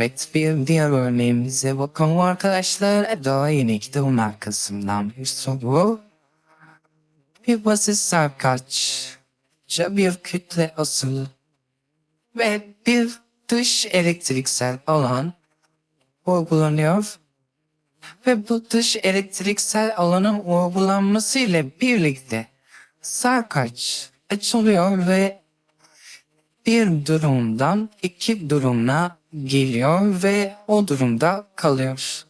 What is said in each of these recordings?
Evet bir diğer örneğimize bakalım arkadaşlar. Daha yeni kitabın arkasından bir soru. Bir basit sarkaçça bir kütle asılı ve bir dış elektriksel alan uygulanıyor. Ve bu dış elektriksel alanın uygulanması ile birlikte sarkaç açılıyor ve bir durumdan iki durumuna geliyor ve o durumda kalıyor.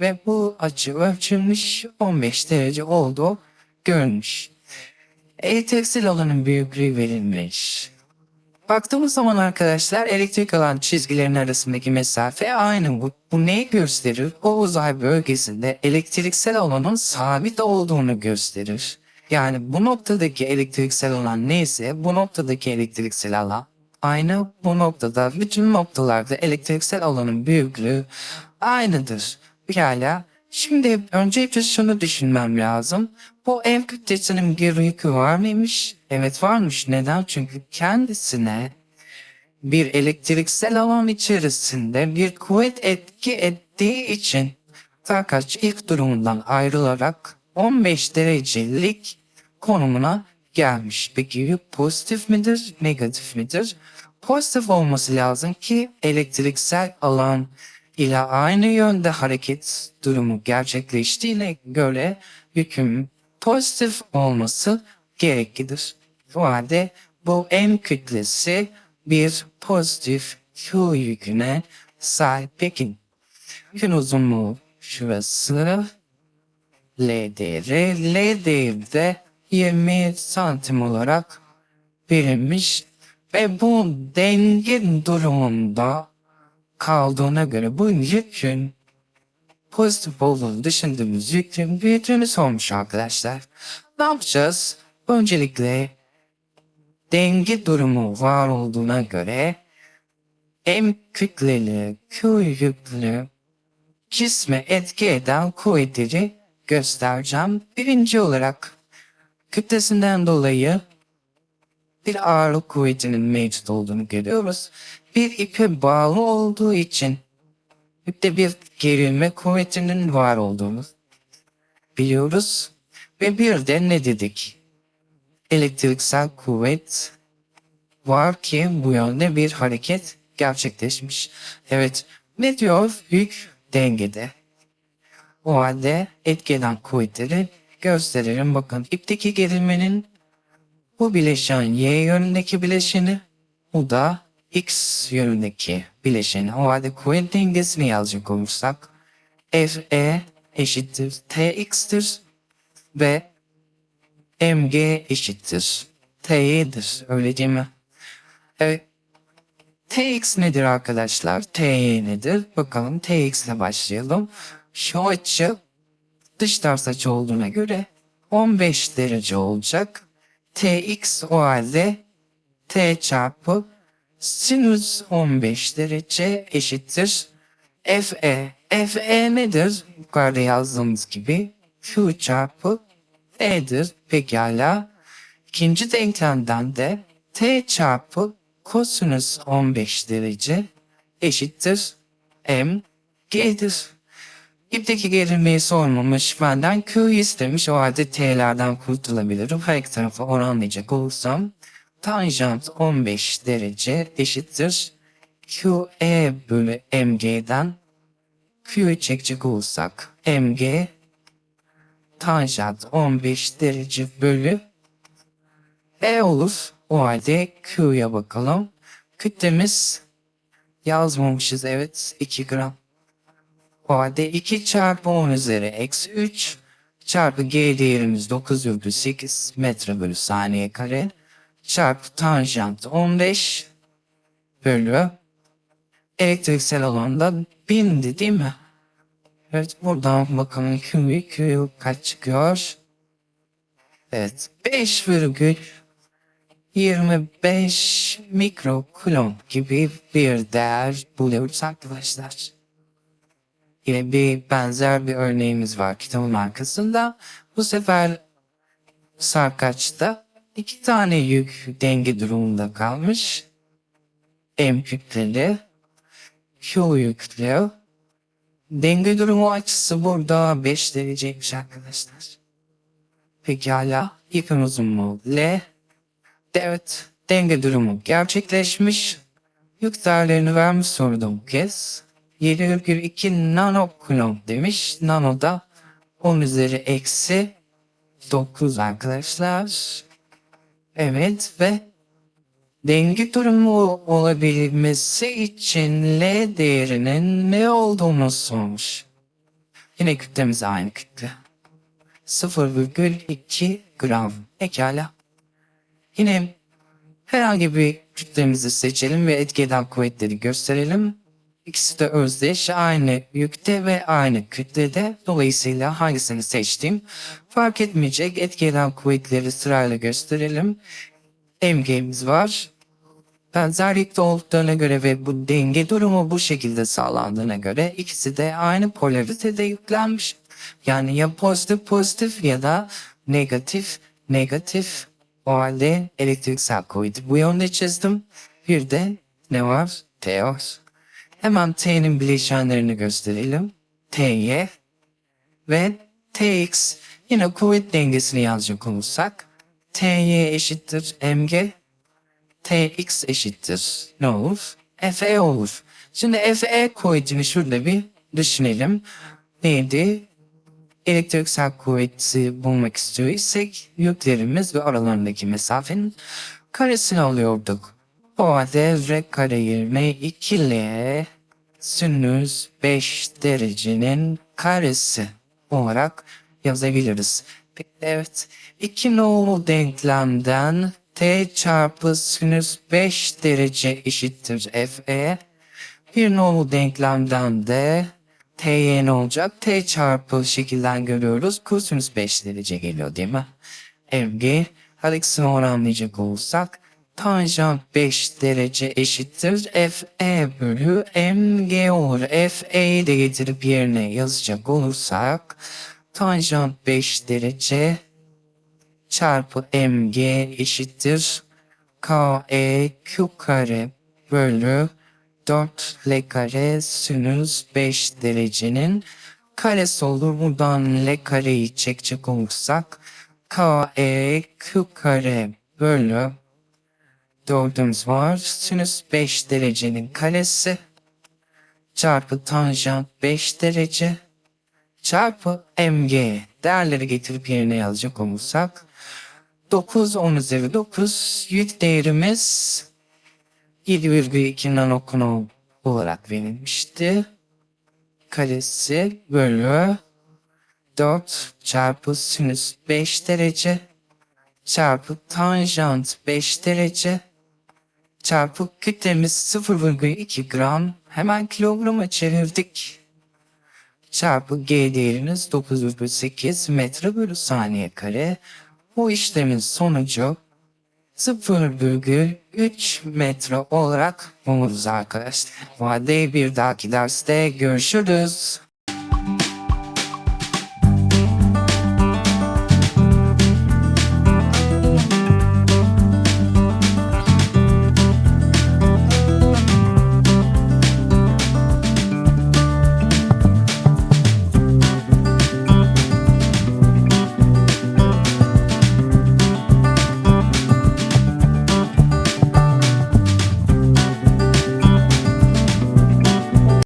Ve bu açı ölçülmüş 15 derece olduğu görülmüş. Elektriksel alanın büyüklüğü verilmiş. Baktığımız zaman arkadaşlar elektrik alan çizgilerin arasındaki mesafe aynı bu. Bu neyi gösterir? O uzay bölgesinde elektriksel alanın sabit olduğunu gösterir. Yani bu noktadaki elektriksel alan neyse bu noktadaki elektriksel alan aynı bu noktada bütün noktalarda elektriksel alanın büyüklüğü aynıdır. Pekala. Şimdi öncelikle şunu düşünmem lazım. Bu ev kütlesinin bir yükü var mıymış? Evet varmış. Neden? Çünkü kendisine bir elektriksel alan içerisinde bir kuvvet etki ettiği için fakat ilk durumundan ayrılarak 15 derecelik konumuna gelmiş. Peki pozitif midir, negatif midir? Pozitif olması lazım ki elektriksel alan ile aynı yönde hareket durumu gerçekleştiğine göre yükün pozitif olması gereklidir. O halde bu M kütlesi bir pozitif Q yüküne sahip. Peki yükün uzunluğu şurası L değeri. L değeri de 20 santim olarak verilmiş ve bu denge durumunda kaldığına göre bu yükün pozitif olduğunu düşündüğümüz yükün büyüklüğünü sormuş arkadaşlar. Ne yapacağız? Öncelikle denge durumu var olduğuna göre M kütleli Q yüklü cisme etki eden kuvvetleri göstereceğim. Birinci olarak kütlesinden dolayı bir ağırlık kuvvetinin mevcut olduğunu görüyoruz. Bir ipe bağlı olduğu için ipte bir gerilme kuvvetinin var olduğunu biliyoruz. Ve bir de ne dedik? Elektriksel kuvvet var ki bu yönde bir hareket gerçekleşmiş. Evet ne diyor? Yük dengede. O halde etkilenen kuvvetleri gösterelim. Bakın ipteki gerilmenin bu bileşen y yönündeki bileşeni bu da x yönündeki bileşeni. O halde kuvvet dengesini yazacak olursak Fe eşittir Tx'tir ve Mg eşittir Ty'dir. Öyle değil mi? Evet. Tx nedir arkadaşlar? Ty nedir? Bakalım Tx ile başlayalım. Şu açı dış ters açı olduğuna göre 15 derece olacak. Tx o halde T çarpı sinüs 15 derece eşittir. Fe. Fe nedir? Yukarıda yazdığımız gibi Q çarpı E'dir. Pekala. İkinci denklemden de T çarpı kosinüs 15 derece eşittir. M G'dir. İpteki gerilmeyi sormamış. Benden Q'yu istemiş. O halde T'lerden kurtulabilirim. Her iki tarafa oranlayacak olursam tanjant 15 derece eşittir. QE bölü MG'den Q'yu çekecek olursak MG tanjant 15 derece bölü E olur. O halde Q'ya bakalım. Kütlemiz yazmamışız evet 2 gram. O halde 2 çarpı 10 üzeri eksi 3 çarpı g değerimiz 9,8 metre bölü saniye kare çarpı tanjant 15 bölü elektriksel alanda 1000'di değil mi? Evet buradan bakalım Q, Q kaç çıkıyor? Evet 5 virgül 25 mikro kulon gibi bir değer buluyoruz arkadaşlar. Yine bir benzer bir örneğimiz var kitabın arkasında. Bu sefer sarkaçta iki tane yük denge durumunda kalmış. M kütleli. Q yüklü. Denge durumu açısı burada 5 dereceymiş arkadaşlar. Pekala. İpin uzunluğu L. Evet. Denge durumu gerçekleşmiş. Yük değerlerini vermiş soruda bu kez. 7,2 nano kulon demiş. Nano da 10 üzeri eksi 9 arkadaşlar. Evet ve denge durumu olabilmesi için L değerinin ne olduğunu sormuş. Yine kütlemiz aynı kütle. 0,2 gram. Pekala. Yine herhangi bir kütlemizi seçelim ve etki eden kuvvetleri gösterelim. İkisi de özdeş, aynı yükte ve aynı kütlede. Dolayısıyla hangisini seçtiğim fark etmeyecek. Etki eden kuvvetleri sırayla gösterelim. MG'miz var. Benzerlikte olduklarına göre ve bu denge durumu bu şekilde sağlandığına göre ikisi de aynı polaritede yüklenmiş. Yani ya pozitif pozitif ya da negatif negatif. O halde elektriksel kuvveti bu yönde çizdim. Bir de ne var? T var. Hemen T'nin bileşenlerini gösterelim. T'y ve Tx yine kuvvet dengesini yazacak olursak Ty eşittir mg Tx eşittir ne olur? Fe olur. Şimdi Fe kuvvetini şurada bir düşünelim. Neydi? Elektriksel kuvveti bulmak istiyorsak yüklerimiz ve aralarındaki mesafenin karesini alıyorduk. R kare yerine 2 l sinüs 5 derecenin karesi olarak yazabiliriz. Evet. 2 nolu denklemden t çarpı sinüs 5 derece eşittir fe. Bir nolu denklemden de t'ye ne olacak? t çarpı şekilden görüyoruz. Kosinüs 5 derece geliyor değil mi? her ikisini oranlayacak olursak tanjant 5 derece eşittir fe bölü mg olur. fe'yi de getirip yerine yazacak olursak tanjant 5 derece çarpı mg eşittir k e q kare bölü 4 l kare sinüs 5 derecenin karesi olur. Buradan l kareyi çekecek olursak k e q kare bölü 4'ümüz var. Sinüs 5 derecenin karesi çarpı tanjant 5 derece çarpı mg değerleri getirip yerine yazacak olursak 9 10 üzeri 9 yük değerimiz 7,2 nanokulon olarak verilmişti. Karesi bölü 4 çarpı sinüs 5 derece çarpı tanjant 5 derece çarpı kütlemiz 0,2 gram hemen kilograma çevirdik. Çarpı G değeriniz 9,8 metre bölü saniye kare. Bu işlemin sonucu 0,3 metre olarak buluruz arkadaşlar. Halde bir dahaki derste görüşürüz.